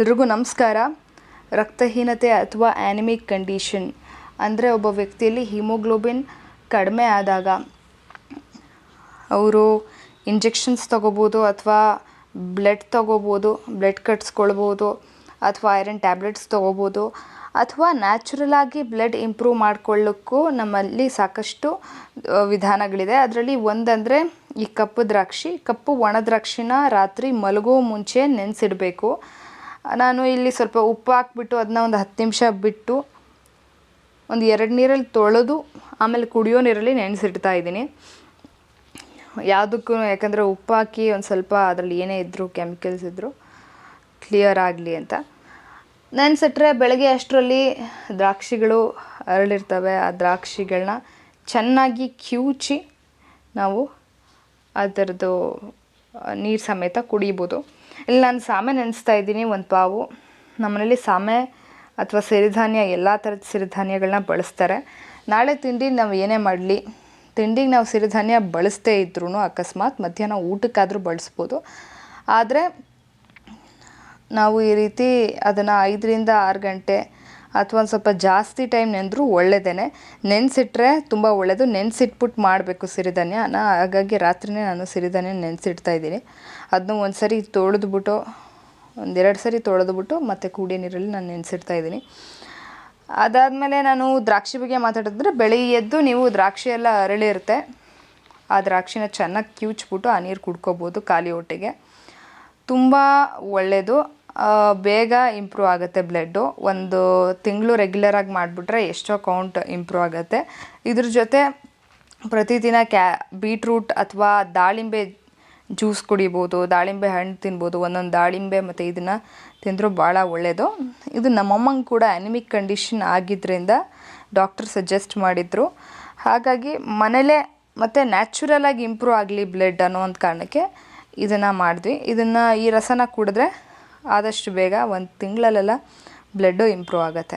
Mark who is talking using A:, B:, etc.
A: ಎಲ್ರಿಗೂ ನಮಸ್ಕಾರ. ರಕ್ತಹೀನತೆ ಅಥವಾ ಆ್ಯನಿಮಿಕ್ ಕಂಡೀಷನ್ ಅಂದರೆ ಒಬ್ಬ ವ್ಯಕ್ತಿಯಲ್ಲಿ ಹಿಮೋಗ್ಲೋಬಿನ್ ಕಡಿಮೆ ಆದಾಗ ಅವರು ಇಂಜೆಕ್ಷನ್ಸ್ ತೊಗೋಬೋದು ಅಥವಾ ಬ್ಲಡ್ ತೊಗೋಬೋದು ಬ್ಲಡ್ ಕಟ್ಸ್ಕೊಳ್ಬೋದು ಅಥವಾ ಐರನ್ ಟ್ಯಾಬ್ಲೆಟ್ಸ್ ತೊಗೋಬೋದು ಅಥವಾ ನ್ಯಾಚುರಲ್ ಆಗಿ ಬ್ಲಡ್ ಇಂಪ್ರೂವ್ ಮಾಡ್ಕೊಳ್ಳೋಕ್ಕೂ ನಮ್ಮಲ್ಲಿ ಸಾಕಷ್ಟು ವಿಧಾನಗಳಿದೆ. ಅದರಲ್ಲಿ ಒಂದಂದರೆ ಈ ಕಪ್ಪು ದ್ರಾಕ್ಷಿ, ಕಪ್ಪು ಒಣ ದ್ರಾಕ್ಷಿನ ರಾತ್ರಿ ಮಲಗೋ ಮುಂಚೆ ನೆನೆಸಿಡಬೇಕು. ನಾನು ಇಲ್ಲಿ ಸ್ವಲ್ಪ ಉಪ್ಪು ಹಾಕ್ಬಿಟ್ಟು ಅದನ್ನ ಒಂದು ಹತ್ತು ನಿಮಿಷ ಬಿಟ್ಟು ಒಂದು ಎರಡು ನೀರಲ್ಲಿ ತೊಳೆದು ಆಮೇಲೆ ಕುಡಿಯೋ ನೀರಲ್ಲಿ ನೆನೆಸಿಡ್ತಾ ಇದ್ದೀನಿ. ಯಾವುದಕ್ಕೂ ಯಾಕಂದರೆ ಉಪ್ಪು ಹಾಕಿ ಒಂದು ಸ್ವಲ್ಪ ಅದರಲ್ಲಿ ಏನೇ ಇದ್ದರೂ ಕೆಮಿಕಲ್ಸ್ ಇದ್ದರೂ ಕ್ಲಿಯರ್ ಆಗಲಿ ಅಂತ. ನೆನೆಸಿಟ್ರೆ ಬೆಳಗ್ಗೆ ಅಷ್ಟರಲ್ಲಿ ದ್ರಾಕ್ಷಿಗಳು ಅರಳಿರ್ತವೆ. ಆ ದ್ರಾಕ್ಷಿಗಳನ್ನ ಚೆನ್ನಾಗಿ ಕಿವುಚಿ ನಾವು ಅದರದ್ದು ನೀರು ಸಮೇತ ಕುಡಿಬೋದು. ಇಲ್ಲಿ ನಾನು ಸಾಮೆ ನೆನೆಸ್ತಾ ಇದ್ದೀನಿ, ಒಂದು ಪಾವು. ನಮ್ಮನೇಲಿ ಸಾಮೆ ಅಥವಾ ಸಿರಿಧಾನ್ಯ, ಎಲ್ಲ ಥರದ ಸಿರಿಧಾನ್ಯಗಳನ್ನ ಬಳಸ್ತಾರೆ. ನಾಳೆ ತಿಂಡಿ ನಾವು ಏನೇ ಮಾಡಲಿ, ತಿಂಡಿಗೆ ನಾವು ಸಿರಿಧಾನ್ಯ ಬಳಸದೇ ಇದ್ರೂ ಅಕಸ್ಮಾತ್ ಮಧ್ಯಾಹ್ನ ಊಟಕ್ಕಾದರೂ ಬಳಸ್ಬೋದು. ಆದರೆ, ನಾವು ಈ ರೀತಿ ಅದನ್ನು ಐದರಿಂದ ಆರು ಗಂಟೆ ಅಥವಾ ಒಂದು ಸ್ವಲ್ಪ ಜಾಸ್ತಿ ಟೈಮ್ ನೆಂದರೂ ಒಳ್ಳೆಯದೇ ನೆನೆಸಿಟ್ರೆ ತುಂಬ ಒಳ್ಳೆಯದು ನೆನೆಸಿಟ್ಬಿಟ್ಟು ಮಾಡಬೇಕು ಸಿರಿಧಾನ್ಯ. ನಾ ಹಾಗಾಗಿ ರಾತ್ರಿನೇ ನಾನು ಸಿರಿಧಾನ್ಯ ನೆನೆಸಿಡ್ತಾ ಇದ್ದೀನಿ. ಅದನ್ನು ಒಂದು ಸರಿ ತೊಳೆದ್ಬಿಟ್ಟು ಒಂದೆರಡು ಸರಿ ತೊಳೆದ್ಬಿಟ್ಟು ಮತ್ತೆ ಕೂಡಿ ನೀರಲ್ಲಿ ನಾನು ನೆನೆಸಿಡ್ತಾ ಇದ್ದೀನಿ. ಅದಾದಮೇಲೆ ನಾನು ದ್ರಾಕ್ಷಿ ಬಗ್ಗೆ ಮಾತಾಡಿದ್ರೆ ಬೆಳಿಗ್ಗೆ ಎದ್ದು ನೀವು ದ್ರಾಕ್ಷಿ ಎಲ್ಲ ಅರಳಿರುತ್ತೆ ಆ ದ್ರಾಕ್ಷಿನ ಚೆನ್ನಾಗಿ ಕಿವುಚ್ಬಿಟ್ಟು ಆ ನೀರು ಕುಡ್ಕೋಬೋದು ಖಾಲಿ ಹೊಟ್ಟೆಗೆ. ತುಂಬ ಒಳ್ಳೆಯದು ಬೇಗ ಇಂಪ್ರೂವ್ ಆಗುತ್ತೆ ಬ್ಲಡ್ಡು. ಒಂದು ತಿಂಗಳು ರೆಗ್ಯುಲರಾಗಿ ಮಾಡಿಬಿಟ್ರೆ ಎಷ್ಟೋ ಕೌಂಟ್ ಇಂಪ್ರೂವ್ ಆಗುತ್ತೆ. ಇದ್ರ ಜೊತೆ ಪ್ರತಿದಿನ ಕ್ಯಾ ಬೀಟ್ರೂಟ್ ಅಥವಾ ದಾಳಿಂಬೆ ಜ್ಯೂಸ್ ಕುಡಿಬೋದು, ದಾಳಿಂಬೆ ಹಣ್ಣು ತಿನ್ಬೋದು, ಒಂದೊಂದು ದಾಳಿಂಬೆ ಮತ್ತು ಇದನ್ನು ತಿಂದರೂ ಭಾಳ ಒಳ್ಳೆಯದು ಇದು ನಮ್ಮಮ್ಮಂಗೆ ಕೂಡ ಅನಿಮಿಕ್ ಕಂಡೀಷನ್ ಆಗಿದ್ದರಿಂದ ಡಾಕ್ಟರ್ ಸಜೆಸ್ಟ್ ಮಾಡಿದರು. ಹಾಗಾಗಿ ಮನೇಲೇ ಮತ್ತು ನ್ಯಾಚುರಲ್ ಆಗಿ ಇಂಪ್ರೂವ್ ಆಗಲಿ ಬ್ಲಡ್ ಅನ್ನೋ ಒಂದು ಕಾರಣಕ್ಕೆ ಇದನ್ನು ಮಾಡಿದ್ವಿ. ಇದನ್ನು ಈ ರಸನ ಕುಡಿದ್ರೆ ಆದಷ್ಟು ಬೇಗ ಒಂದು ತಿಂಗಳಲ್ಲೆಲ್ಲ ಬ್ಲಡ್ಡು ಇಂಪ್ರೂವ್ ಆಗುತ್ತೆ.